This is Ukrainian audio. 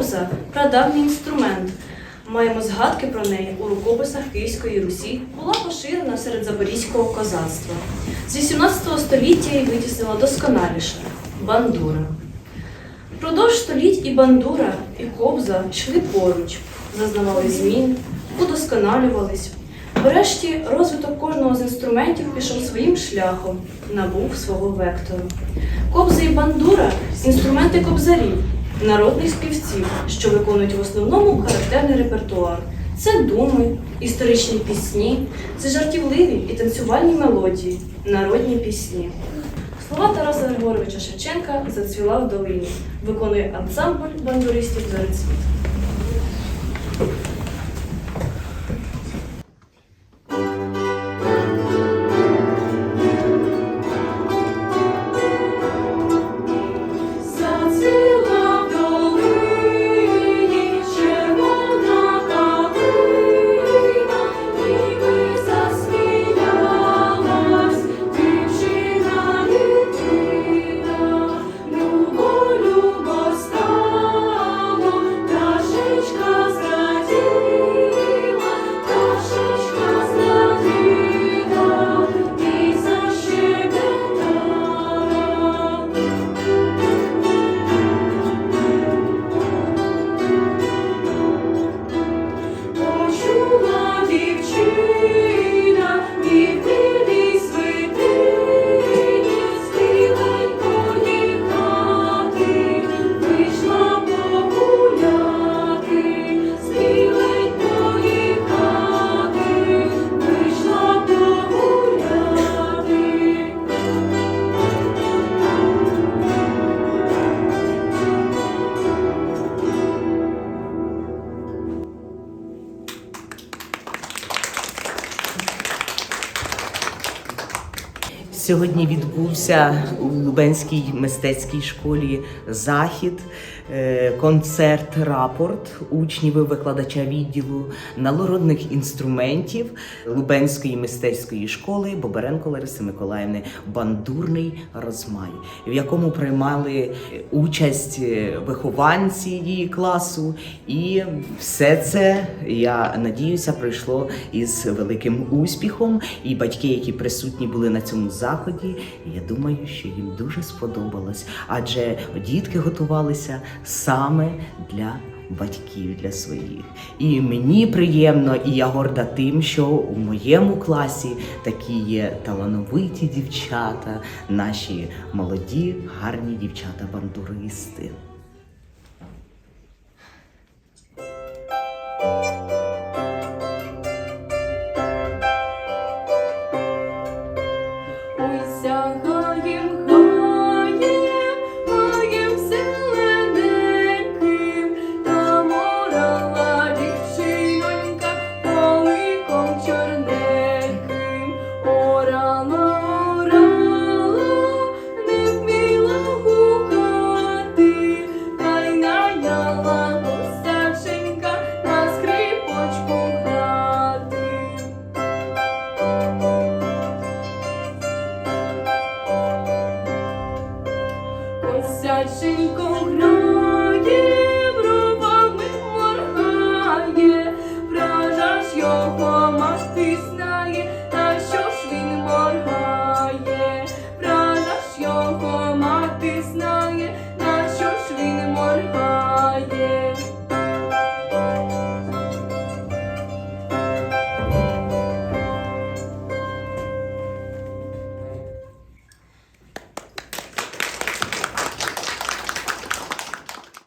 кобза прадавній інструмент. Маємо згадки про неї у рукописах Київської Русі, була поширена серед запорізького козацтва. З 18 століття її витіснила досконаліше бандура. Впродовж століть і бандура, і кобза йшли поруч, зазнавали змін, удосконалювались. Врешті розвиток кожного з інструментів пішов своїм шляхом, набув свого вектору. Кобза і бандура інструменти кобзарів, народних співців, що виконують в основному характерний репертуар. Це думи, історичні пісні, це жартівливі і танцювальні мелодії, народні пісні. Слова Тараса Григоровича Шевченка зацвіла в долині. Виконує ансамбль бандуристів Зорецвіт. Сьогодні відбувся у Лубенській мистецькій школі захід, концерт рапорт учнів і викладача відділу народних інструментів Лубенської мистецької школи Боберенко Лариси Миколаївни Бандурний розмай, в якому приймали участь е, вихованці її класу, і все це я надіюся пройшло із великим успіхом. І батьки, які присутні були на цьому заході, я думаю, що їм дуже сподобалось, адже дітки готувалися саме для. Батьків для своїх. І мені приємно, і я горда тим, що у моєму класі такі є талановиті дівчата, наші молоді, гарні дівчата-бандуристи. Пташенько грає, бровами моргає, вражаш його мати знає.